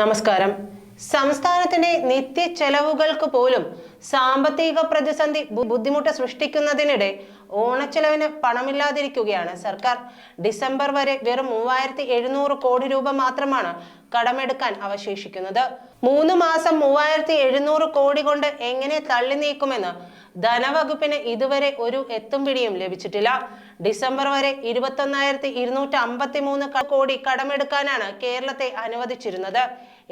നമസ്കാരം. സംസ്ഥാനത്തിന്റെ നിത്യ ചെലവുകൾക്ക് പോലും സാമ്പത്തിക പ്രതിസന്ധി ബുദ്ധിമുട്ട് സൃഷ്ടിക്കുന്നതിനിടെ ഓണച്ചെലവിന് പണമില്ലാതിരിക്കുകയാണ് സർക്കാർ. ഡിസംബർ വരെ വെറും മൂവായിരത്തി എഴുന്നൂറ് കോടി രൂപ മാത്രമാണ് കടമെടുക്കാൻ അവശേഷിക്കുന്നത്. മൂന്ന് മാസം മൂവായിരത്തി എഴുന്നൂറ് കോടി കൊണ്ട് എങ്ങനെ തള്ളി നീക്കുമെന്ന് ധനവകുപ്പിന് ഇതുവരെ ഒരു എത്തും പിടിയും ലഭിച്ചിട്ടില്ല. ഡിസംബർ വരെ ഇരുപത്തൊന്നായിരത്തി ഇരുന്നൂറ്റി അമ്പത്തി മൂന്ന് കോടി കടമെടുക്കാനാണ് കേരളത്തെ അനുവദിച്ചിരുന്നത്.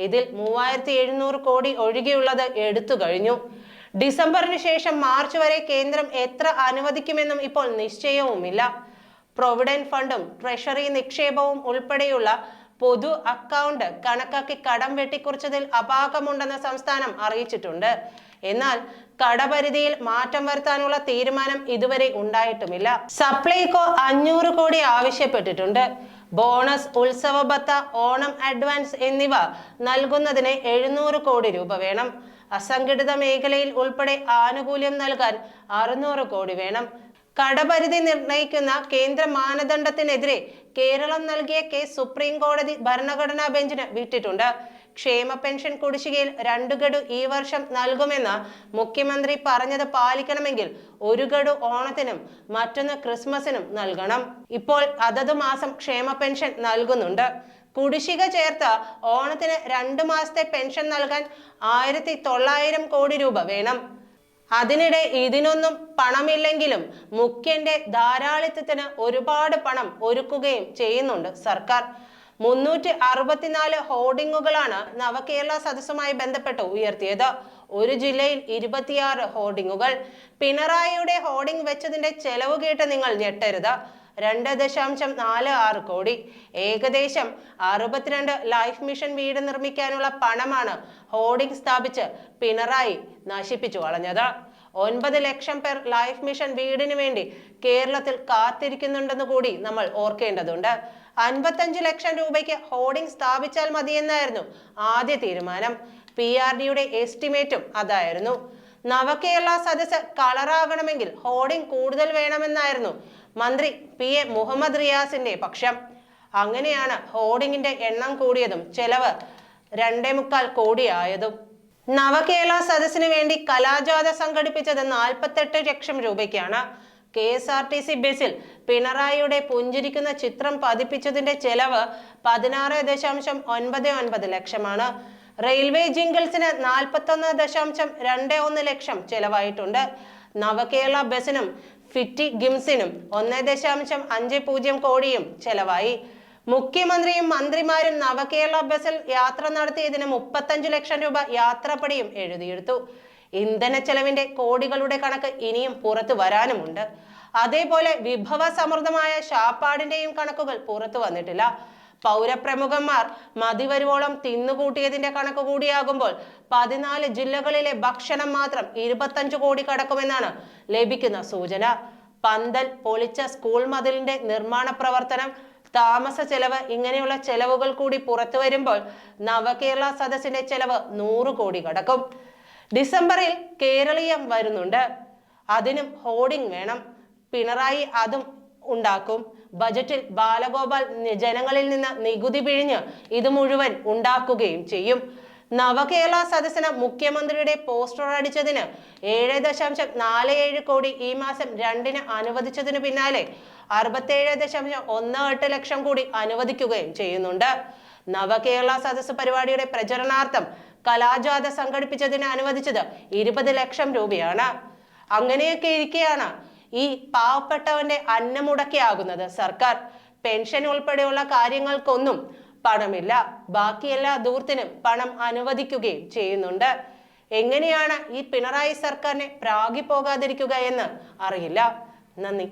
ഇതിൽ മൂവായിരത്തി എഴുന്നൂറ് കോടി ഒഴികെയുള്ളത് എടുത്തു കഴിഞ്ഞു. ഡിസംബറിന് ശേഷം മാർച്ച് വരെ കേന്ദ്രം എത്ര അനുവദിക്കുമെന്നും ഇപ്പോൾ നിശ്ചയവുമില്ല. പ്രൊവിഡന്റ് ഫണ്ടും ട്രഷറി നിക്ഷേപവും ഉൾപ്പെടെയുള്ള പൊതു അക്കൗണ്ട് കണക്കാക്കി കടം വെട്ടിക്കുറിച്ചതിൽ അപാകമുണ്ടെന്ന് സംസ്ഥാനം അറിയിച്ചിട്ടുണ്ട്. എന്നാൽ കടപരിധിയിൽ മാറ്റം വരുത്താനുള്ള തീരുമാനം ഇതുവരെ ഉണ്ടായിട്ടുമില്ല. സപ്ലൈകോ അഞ്ഞൂറ് കോടി ആവശ്യപ്പെട്ടിട്ടുണ്ട്. ബോണസ് ഉത്സവ ഭത്ത ഓണം അഡ്വാൻസ് എന്നിവ നൽകുന്നതിന് എഴുന്നൂറ് കോടി രൂപ വേണം. അസംഘടിത മേഖലയിൽ ഉൾപ്പെടെ ആനുകൂല്യം നൽകാൻ അറുന്നൂറ് കോടി വേണം. കടപരിധി നിർണയിക്കുന്ന കേന്ദ്ര മാനദണ്ഡത്തിനെതിരെ കേരളം നൽകിയ കേസ് സുപ്രീം കോടതി ഭരണഘടനാ ബെഞ്ചിന് വിട്ടിട്ടുണ്ട്. ക്ഷേമ പെൻഷൻ കുടിശ്ശികയിൽ രണ്ടു ഗഡു ഈ വർഷം നൽകുമെന്ന് മുഖ്യമന്ത്രി പറഞ്ഞത് പാലിക്കണമെങ്കിൽ ഒരു ഗഡു ഓണത്തിനും മറ്റൊന്ന് ക്രിസ്മസിനും നൽകണം. ഇപ്പോൾ അതത് മാസം ക്ഷേമ പെൻഷൻ നൽകുന്നുണ്ട്. കുടിശ്ശിക ചേർത്ത് ഓണത്തിന് രണ്ട് മാസത്തെ പെൻഷൻ നൽകാൻ ആയിരത്തി തൊള്ളായിരം കോടി രൂപ വേണം. അതിനിടെ ഇതിനൊന്നും പണമില്ലെങ്കിലും മുഖ്യന്റെ ധാരാളിത്തത്തിന് ഒരുപാട് പണം ഒരുക്കുകയും ചെയ്യുന്നുണ്ട് സർക്കാർ. മുന്നൂറ്റി അറുപത്തിനാല് ഹോർഡിങ്ങുകളാണ് നവകേരള സദസ്സുമായി ബന്ധപ്പെട്ട് ഉയർത്തിയത്. ഒരു ജില്ലയിൽ ഇരുപത്തിയാറ് ഹോർഡിങ്ങുകൾ. പിണറായിയുടെ ഹോർഡിംഗ് വെച്ചതിന്റെ ചെലവ് കേട്ട് നിങ്ങൾ ഞെട്ടരുത്. രണ്ട് ദശാംശം നാല് ആറ് കോടി. ഏകദേശം അറുപത്തിരണ്ട് ലൈഫ് മിഷൻ വീട് നിർമ്മിക്കാനുള്ള പണമാണ് ഹോർഡിംഗ് സ്ഥാപിച്ച് പിണറായി നശിപ്പിച്ചു കളഞ്ഞത്. ഒൻപത് ലക്ഷം പേർ ലൈഫ് മിഷൻ വീടിനു വേണ്ടി കേരളത്തിൽ കാത്തിരിക്കുന്നുണ്ടെന്ന് കൂടി നമ്മൾ ഓർക്കേണ്ടതുണ്ട്. അൻപത്തഞ്ച് ലക്ഷം രൂപയ്ക്ക് ഹോർഡിംഗ് സ്ഥാപിച്ചാൽ മതിയെന്നായിരുന്നു ആദ്യ തീരുമാനം. പി ആർ ഡിയുടെ എസ്റ്റിമേറ്റും അതായിരുന്നു. നവകേരള സദസ് കളറാകണമെങ്കിൽ ഹോർഡിംഗ് കൂടുതൽ വേണമെന്നായിരുന്നു മന്ത്രി പി എ മുഹമ്മദ് റിയാസിന്റെ പക്ഷം. അങ്ങനെയാണ് ഹോർഡിങ്ങിന്റെ എണ്ണം കൂടിയതും ചെലവ് രണ്ടേ മുക്കാൽ കോടിയായതും നവകേരള സദസ്സിന് വേണ്ടി കലാജാഥ സംഘടിപ്പിച്ചത് നാൽപ്പത്തെട്ട് ലക്ഷം രൂപയ്ക്കാണ്. K S R T C ബസ്സിൽ പിണറായിയുടെ പുഞ്ചിരിക്കുന്ന ചിത്രം പതിപ്പിച്ചതിന്റെ ചെലവ് പതിനാറ് ദശാംശം ഒൻപത് ഒൻപത് ലക്ഷമാണ്. റെയിൽവേ ജിംഗിൾസിന് നാൽപ്പത്തൊന്ന് ദശാംശം രണ്ട് ഒന്ന് ലക്ഷം ചെലവായിട്ടുണ്ട്. നവകേരള ബസിനും ഫിറ്റി ഗിംസിനും ഒന്ന് ദശാംശം അഞ്ച് പൂജ്യം കോടിയും ചെലവായി. മുഖ്യമന്ത്രിയും മന്ത്രിമാരും നവകേരള ബസിൽ യാത്ര നടത്തിയതിന് മുപ്പത്തഞ്ചു ലക്ഷം രൂപ യാത്രപ്പടിയും എഴുതിയെടുത്തു. ഇന്ധന ചെലവിന്റെ കോടികളുടെ കണക്ക് ഇനിയും പുറത്തു വരാനുമുണ്ട്. അതേപോലെ വിഭവ സമൃദ്ധമായ ഷാപ്പാടിന്റെയും കണക്കുകൾ പുറത്തു വന്നിട്ടില്ല. പൗരപ്രമുഖന്മാർ മതിവരുവോളം തിന്നുകൂട്ടിയതിന്റെ കണക്ക് കൂടിയാകുമ്പോൾ പതിനാല് ജില്ലകളിലെ ഭക്ഷണം മാത്രം ഇരുപത്തഞ്ചു കോടി കടക്കുമെന്നാണ് ലഭിക്കുന്ന സൂചന. പന്തൽ പൊളിച്ച സ്കൂൾ മതിലിന്റെ നിർമ്മാണ പ്രവർത്തനം താമസ ചെലവ് ഇങ്ങനെയുള്ള ചെലവുകൾ കൂടി പുറത്തു വരുമ്പോൾ നവകേരള സദസ്സിന്റെ ചെലവ് നൂറ് കോടി കടക്കും. ഡിസംബറിൽ കേരളീയം വരുന്നുണ്ട്. അതിനും ഹോർഡിംഗ് വേണം. പിണറായി അതും ഉണ്ടാക്കും. ബജറ്റിൽ ബാലഗോപാൽ ജനങ്ങളിൽ നിന്ന് നികുതി പിഴിഞ്ഞ് ഇത് മുഴുവൻ ഉണ്ടാക്കുകയും ചെയ്യും. നവകേരള സദസ്സിന് മുഖ്യമന്ത്രിയുടെ പോസ്റ്റർ അടിച്ചതിന് ഏഴ് ദശാംശം നാല് ഏഴ് കോടി ഈ മാസം രണ്ടിന് അനുവദിച്ചതിന് പിന്നാലെ അറുപത്തേഴ് ദശാംശം ഒന്ന് എട്ട് ലക്ഷം കൂടി അനുവദിക്കുകയും ചെയ്യുന്നുണ്ട്. നവകേരള സദസ്സ് പരിപാടിയുടെ പ്രചരണാർത്ഥം കലാജാഥ സംഘടിപ്പിച്ചതിന് അനുവദിച്ചത് ഇരുപത് ലക്ഷം രൂപയാണ്. അങ്ങനെയൊക്കെ ഇരിക്കെയാണ് ഈ പാവപ്പെട്ടവന്റെ അന്നമുടക്കിയാകുന്നത് സർക്കാർ പെൻഷൻ ഉൾപ്പെടെയുള്ള കാര്യങ്ങൾക്കൊന്നും പണമില്ല. ബാക്കി എല്ലാ ദൂർത്തിനും പണം അനുവദിക്കുകയും ചെയ്യുന്നുണ്ട്. എങ്ങനെയാണ് ഈ പിണറായി സർക്കാരിനെ പ്രാഗി പോകാതിരിക്കുക എന്ന് അറിയില്ല. നന്ദി.